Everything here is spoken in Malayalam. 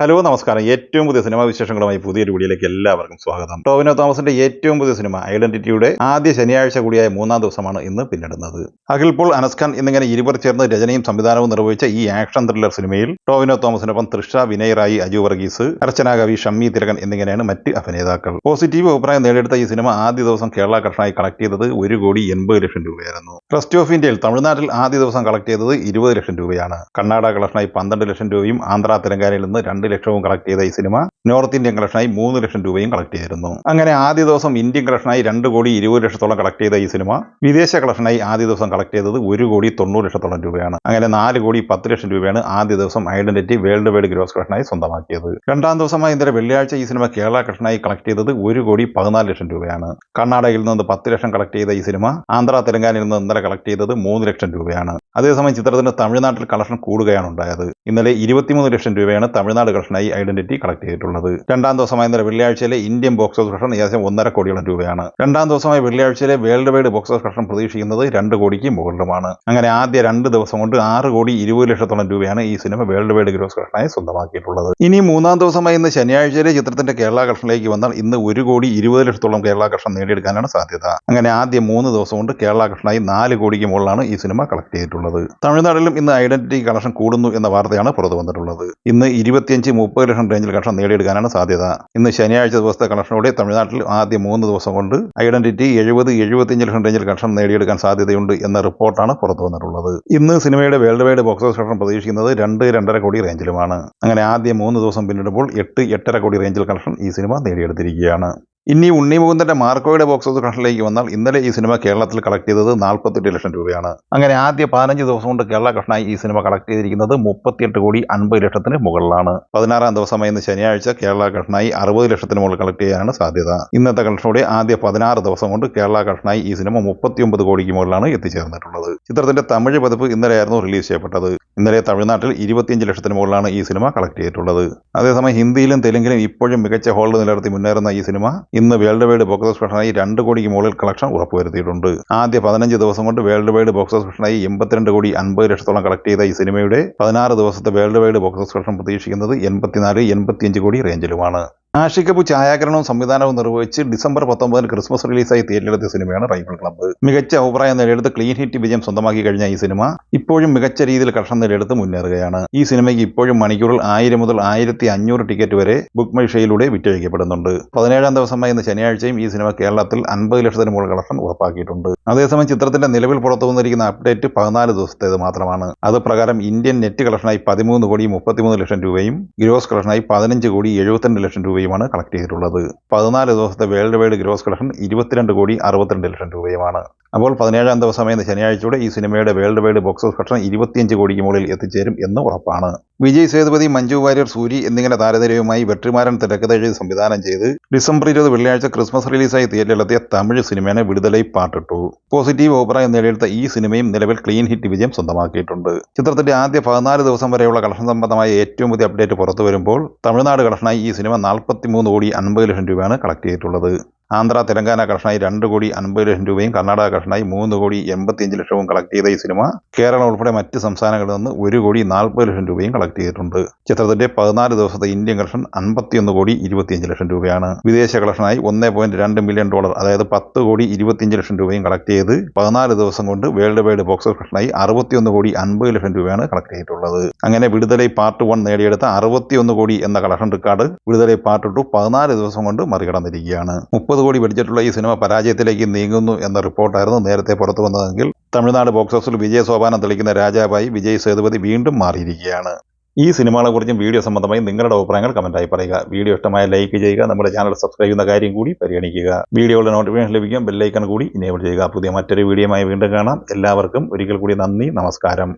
ഹലോ നമസ്കാരം. ഏറ്റവും പുതിയ സിനിമാ വിശേഷങ്ങളുമായി പുതിയൊരു വീഡിയോയിലേക്ക് എല്ലാവർക്കും സ്വാഗതം. ടോവിനോ തോമസിന്റെ ഏറ്റവും പുതിയ സിനിമ ഐഡന്റിറ്റിയുടെ ആദ്യ ശനിയാഴ്ച കൂടിയായ മൂന്നാം ദിവസമാണ് ഇന്ന് പിന്നിടുന്നത്. അഖിൽ പോൾ അനസ്ഖാൻ എന്നിങ്ങനെ ഇരുവർ ചേർന്ന് രചനയും സംവിധാനവും നിർവഹിച്ച ഈ ആക്ഷൻ ത്രില്ലർ സിനിമയിൽ ടോവിനോ തോമസിനൊപ്പം തൃഷ വിനയ് റായി അജു വർഗീസ് അർച്ചന കവി ഷമ്മി തിരകൻ എന്നിങ്ങനെയാണ് മറ്റ് അഭിനേതാക്കൾ. പോസിറ്റീവ് അഭിപ്രായം നേടിയെടുത്ത ഈ സിനിമ ആദ്യ ദിവസം കേരള കർഷനായി കളക്ട് ചെയ്തത് ഒരു കോടി എൺപത് ലക്ഷം രൂപയായിരുന്നു. ട്രസ്റ്റ് ഓഫ് ഇന്ത്യയിൽ തമിഴ്നാട്ടിൽ ആദ്യ ദിവസം കളക്ട് ചെയ്തത് ഇരുപത് ലക്ഷം രൂപയാണ്. കർണാടക കളക്ഷനായി പന്ത്രണ്ട് ലക്ഷം രൂപയും ആന്ധ്ര തെലങ്കാനയിൽ നിന്ന് രണ്ട് ലക്ഷവും കളക്ട് ചെയ്ത ഈ സിനിമ നോർത്ത് ഇന്ത്യൻ കളക്ഷനായി മൂന്ന് ലക്ഷം രൂപയും കളക്ട് ചെയ്തിരുന്നു. അങ്ങനെ ആദ്യ ദിവസം ഇന്ത്യൻ കളക്ഷനായി രണ്ട് കോടി ഇരുപത് ലക്ഷത്തോളം കളക്ട് ചെയ്ത ഈ സിനിമ വിദേശ കളക്ഷനായി ആദ്യ ദിവസം കളക്ട് ചെയ്തത് ഒരു കോടി തൊണ്ണൂറ് ലക്ഷത്തോളം രൂപയാണ്. അങ്ങനെ നാല് കോടി പത്ത് ലക്ഷം രൂപയാണ് ആദ്യ ദിവസം ഐഡന്റിറ്റി വേൾഡ് വൈഡ് ഗ്രോസ് കളക്ഷനായി സ്വന്തമാക്കിയത്. രണ്ടാം ദിവസമായി ഇന്നലെ വെള്ളിയാഴ്ച ഈ സിനിമ കേരള കളക്ഷനായി കളക്ട് ചെയ്തത് ഒരു കോടി പതിനാല് ലക്ഷം രൂപയാണ്. കർണാടകയിൽ നിന്ന് പത്ത് ലക്ഷം കളക്ട് ചെയ്ത ഈ സിനിമ ആന്ധ്ര തെലങ്കാനയിൽ നിന്ന് ഇന്നലെ കളക്ട് ചെയ്തത് മൂന്ന് ലക്ഷം രൂപയാണ്. അതേസമയം ചിത്രത്തിന് തമിഴ്നാട്ടിൽ കളക്ഷൻ കൂടുകയാണ് ഉണ്ടായത്. ഇന്നലെ ഇരുപത്തിമൂന്ന് ലക്ഷം രൂപയാണ് തമിഴ്നാട് കളക്ഷനായി ഐഡന്റിറ്റി കളക്ട് ചെയ്തിട്ടുള്ളത്. രണ്ടാം ദിവസമായ ഇന്നലെ വെള്ളിയാഴ്ചയിലെ ഇന്ത്യൻ ബോക്സ് ഓഫ് കളക്ഷൻ ഏകദേശം ഒന്നര കോടിയോളം രൂപയാണ്. രണ്ടാം ദിവസമായ വെള്ളിയാഴ്ചയിലെ world wide box office collection പ്രതീക്ഷിക്കുന്നത് രണ്ട് കോടിക്ക് മുകളിലുമാണ്. അങ്ങനെ ആദ്യ രണ്ട് ദിവസം കൊണ്ട് ആറ് കോടി ഇരുപത് ലക്ഷത്തോളം രൂപയാണ് ഈ സിനിമ വേൾഡ് വൈഡ് ഗ്രോസ് കളക്ഷനായി സ്വന്തമാക്കിയിട്ടുള്ളത്. ഇനി മൂന്നാം ദിവസമായി ഇന്ന് ശനിയാഴ്ചയിലെ ചിത്രത്തിന്റെ കേരള കളക്ഷനിലേക്ക് വന്നാൽ ഇന്ന് ഒരു കോടി ഇരുപത് ലക്ഷത്തോളം കേരള കളക്ഷൻ നേടിയെടുക്കാനാണ് സാധ്യത. അങ്ങനെ ആദ്യ മൂന്ന് ദിവസം കൊണ്ട് കേരള കളക്ഷനായി നാല് കോടിക്ക് മുകളിലാണ് ഈ സിനിമ കളക്ട് ചെയ്തിട്ടുള്ളത്. തമിഴ്നാട്ടിലും ഇന്ന് ഐഡന്റിറ്റി കളക്ഷൻ കൂടുന്നു എന്ന വാർത്തയാണ് പുറത്തു വന്നിട്ടുള്ളത്. ഇന്ന് ഇരുപത്തിയഞ്ച് മുപ്പത് ലക്ഷം റേഞ്ചിൽ കളക്ഷൻ നേടിയെടുക്കാനാണ് സാധ്യത. ഇന്ന് ശനിയാഴ്ച ദിവസത്തെ കളക്ഷനോടെ തമിഴ്നാട്ടിൽ ആദ്യ മൂന്ന് ദിവസം കൊണ്ട് ഐഡന്റിറ്റി എഴുപത് എഴുപത്തിയഞ്ച് ലക്ഷം റേഞ്ചിൽ കളക്ഷൻ നേടിയെടുക്കാൻ സാധ്യതയുണ്ട് എന്ന റിപ്പോർട്ടാണ് പുറത്തു വന്നിട്ടുള്ളത്. ഇന്ന് സിനിമയുടെ world wide box office collection പ്രതീക്ഷിക്കുന്നത് രണ്ട് രണ്ടര കോടി റേഞ്ചിലുമാണ് അങ്ങനെ ആദ്യ മൂന്ന് ദിവസം പിന്നിടുമ്പോൾ എട്ട് എട്ടര കോടി റേഞ്ചിൽ കളക്ഷൻ ഈ സിനിമ നേടിയെടുത്തിരിക്കുകയാണ്. ഇനി ഉണ്ണി മുകുന്ദന്റെ മാർക്കോയുടെ ബോക്സ് ഓഫീസ് കളക്ഷനിലേക്ക് വന്നാൽ ഇന്നലെ ഈ സിനിമ കേരളത്തിൽ കളക്ട് ചെയ്തത് നാൽപ്പത്തെട്ട് ലക്ഷം രൂപയാണ്. അങ്ങനെ ആദ്യ പതിനഞ്ച് ദിവസം കൊണ്ട് കേരള കളക്ഷനായി ഈ സിനിമ കളക്ട് ചെയ്തിരിക്കുന്നത് മുപ്പത്തിയെട്ട് കോടി അൻപത് ലക്ഷത്തിന് മുകളിലാണ്. പതിനാറാം ദിവസമായി ഇന്ന് ശനിയാഴ്ച കേരള കൃഷ്ണായി അറുപത് ലക്ഷത്തിന് മുകളിൽ കളക്ട് ചെയ്യാനാണ് സാധ്യത. ഇന്നത്തെ കളക്ഷനോടെ ആദ്യ പതിനാറ് ദിവസം കൊണ്ട് കേരള കൃഷ്ണായി ഈ സിനിമ മുപ്പത്തിയൊമ്പത് കോടിക്ക് മുകളിലാണ് എത്തിച്ചേർന്നിട്ടുള്ളത്. ചിത്രത്തിന്റെ തമിഴ് പതിപ്പ് ഇന്നലെയായിരുന്നു റിലീസ് ചെയ്യപ്പെട്ടത്. ഇന്നലെ തമിഴ്നാട്ടിൽ ഇരുപത്തിയഞ്ച് ലക്ഷത്തിന് മുകളിലാണ് ഈ സിനിമ കളക്ട് ചെയ്തിട്ടുള്ളത്. അതേസമയം ഹിന്ദിയിലും തെലുങ്കിലും ഇപ്പോഴും മികച്ച ഹോൾഡ് നിലനിർത്തി മുന്നേറുന്ന ഈ സിനിമ ഇന്ന് വേൾഡ് വൈഡ് ബോക്സ് ഓഫീസ് കളക്ഷനായി രണ്ട് കോടിക്ക് മുകളിൽ കളക്ഷൻ ഉറപ്പുവരുത്തിയിട്ടുണ്ട്. ആദ്യ പതിനഞ്ച് ദിവസം കൊണ്ട് വേൾഡ് വൈഡ് ബോക്സ് ഓഫീസ് കളക്ഷനായി എൺപത്തിരണ്ട് കോടി അൻപത് ലക്ഷത്തോളം കളക്ട് ചെയ്ത ഈ സിനിമയുടെ പതിനാറ് ദിവസത്തെ world wide box office collection പ്രതീക്ഷിക്കുന്നത് എൺപത്തിനാല് എൺപത്തിയഞ്ച് കോടി റേഞ്ചിലുമാണ് ആഷിക് ഛായാകരണവും സംവിധാനവും നിർവഹിച്ച് ഡിസംബർ പത്തൊമ്പതിന് ക്രിസ്മസ് റിലീസായി തിയേറ്ററിലെത്തിയ സിനിമയാണ് റൈഫിൾ ക്ലബ്ബ്. മികച്ച അഭിപ്രായം നേടിയെടുത്ത് ക്ലീൻ ഹിറ്റ് വിജയം സ്വന്തമാക്കി കഴിഞ്ഞ ഈ സിനിമ ഇപ്പോഴും മികച്ച രീതിയിൽ കർഷം നേടിയെടുത്ത് മുന്നേറുകയാണ്. ഈ സിനിമയ്ക്ക് ഇപ്പോഴും മണിക്കൂറിൽ ആയിരം മുതൽ ആയിരത്തി അഞ്ഞൂറ് ടിക്കറ്റ് വരെ ബുക്ക് മൈഷയിലൂടെ വിറ്റഴിക്കപ്പെടുന്നുണ്ട്. പതിനേഴാം ദിവസമായി ഇന്ന് ശനിയാഴ്ചയും ഈ സിനിമ കേരളത്തിൽ അൻപത് ലക്ഷത്തിന് മുകളിൽ കളക്ഷൻ ഉറപ്പാക്കിയിട്ടുണ്ട്. അതേസമയം ചിത്രത്തിന്റെ നിലവിൽ പുറത്തു വന്നിരിക്കുന്ന അപ്ഡേറ്റ് പതിനാല് ദിവസത്തേത് മാത്രമാണ്. അത് പ്രകാരം ഇന്ത്യൻ നെറ്റ് കളക്ഷനായി പതിമൂന്ന് കോടി മുപ്പത്തിമൂന്ന് ലക്ഷം രൂപയും ഗ്രോസ് കളക്ഷനായി പതിനഞ്ച് കോടി എഴുപത്തിരണ്ട് ലക്ഷം രൂപയുമാണ് കളക്ട് ചെയ്തിട്ടുള്ളത്. പതിനാല് ദിവസത്തെ വേൾഡ് വൈഡ് ഗ്രോസ് കളക്ഷൻ ഇരുപത്തിരണ്ട് കോടി അറുപത്തിരണ്ട് ലക്ഷം രൂപയുമാണ്. അപ്പോൾ പതിനേഴാം ദിവസമായ ശനിയാഴ്ചയോടെ ഈ സിനിമയുടെ world wide box office collection ഇരുപത്തിയഞ്ച് കോടിക്ക് മുകളിൽ എത്തിച്ചേരും എന്ന് ഉറപ്പാണ്. വിജയ് സേതുപതി മഞ്ജു വാര്യർ സൂരി എന്നിങ്ങനെ താരതരവുമായി വെട്രിമാരൻ തിരക്കഥ സംവിധാനം ചെയ്ത് ഡിസംബർ ഇരുപത് വെള്ളിയാഴ്ച ക്രിസ്മസ് റിലീസായി തിയേറ്ററിലെത്തിയ തമിഴ് സിനിമയാണ് വിടുതലൈ പാട്ടിട്ടു. പോസിറ്റീവ് അഭിപ്രായം നേടിയെടുത്ത ഈ സിനിമയും നിലവിൽ ക്ലീൻ ഹിറ്റ് വിജയം സ്വന്തമാക്കിയിട്ടുണ്ട്. ചിത്രത്തിന്റെ ആദ്യ പതിനാല് ദിവസം വരെയുള്ള കളക്ഷൻ സംബന്ധമായ ഏറ്റവും പുതിയ അപ്ഡേറ്റ് പുറത്തു വരുമ്പോൾ തമിഴ്നാട് കളക്ഷനായി ഈ സിനിമ നാൽപ്പത്തിമൂന്ന് കോടി അൻപത് ലക്ഷം രൂപയാണ് കളക്ട് ചെയ്തിട്ടുള്ളത്. ആന്ധ്ര തെലങ്കാന കളക്ഷനായി രണ്ട് കോടി അൻപത് ലക്ഷം രൂപയും കർണാടക കളക്ഷനായി മൂന്ന് കോടി എൺപത്തിയഞ്ച് ലക്ഷവും കളക്ട് ചെയ്ത ഈ സിനിമ കേരളം ഉൾപ്പെടെ മറ്റ് സംസ്ഥാനങ്ങളിൽ നിന്ന് ഒരു കോടി നാൽപ്പത് ലക്ഷം രൂപയും കളക്ട് ചെയ്തിട്ടുണ്ട്. ചിത്രത്തിന്റെ പതിനാല് ദിവസത്തെ ഇന്ത്യൻ കളക്ഷൻ അൻപത്തിയൊന്ന് കോടി ഇരുപത്തിയഞ്ച് ലക്ഷം രൂപയാണ്. വിദേശ കളക്ഷനായി ഒന്ന് പോയിന്റ് രണ്ട് മില്യൺ ഡോളർ അതായത് പത്ത് കോടി ഇരുപത്തിയഞ്ച് ലക്ഷം രൂപയും കളക്ട് ചെയ്ത് പതിനാല് ദിവസം കൊണ്ട് വേൾഡ് വൈഡ് ബോക്സ് ഓഫീസ് കളക്ഷനായി അറുപത്തിയൊന്ന് കോടി അൻപത് ലക്ഷം രൂപയാണ് കളക്ട് ചെയ്തിട്ടുള്ളത്. അങ്ങനെ വിടുതലൈ പാർട്ട് വൺ നേടിയെടുത്ത അറുപത്തിയൊന്ന് കോടി എന്ന collection record Viduthalai part two പതിനാല് ദിവസം കൊണ്ട് മറികടന്നിരിക്കുകയാണ്. മുപ്പത് കോടി ബഡ്ജറ്റുള്ള ഈ സിനിമ പരാജയത്തിലേക്ക് നീങ്ങുന്നു എന്ന റിപ്പോർട്ടായിരുന്നു നേരത്തെ പുറത്തു വന്നതെങ്കിൽ തമിഴ്നാട് ബോക്സ് ഓഫീസിൽ വിജയ സോപാനം തെളിക്കുന്ന രാജാവായി വിജയ് സേതുപതി വീണ്ടും മാറിയിരിക്കുകയാണ്. ഈ സിനിമകളെക്കുറിച്ചും വീഡിയോ സംബന്ധമായി നിങ്ങളുടെ അഭിപ്രായങ്ങൾ കമന്റായി പറയുക. വീഡിയോ ഇഷ്ടമായ ലൈക്ക് ചെയ്യുക നമ്മുടെ ചാനൽ സബ്സ്ക്രൈബ് ചെയ്യുന്ന കാര്യം കൂടി പരിഗണിക്കുക. വീഡിയോയുടെ നോട്ടിഫിക്കേഷൻ ലഭിക്കും ബെല്ലൈക്കൺ കൂടി ഇനേബിൾ ചെയ്യുക. പുതിയ മറ്റൊരു വീഡിയോയുമായി വീണ്ടും കാണാം. എല്ലാവർക്കും ഒരിക്കൽ കൂടി നന്ദി നമസ്കാരം.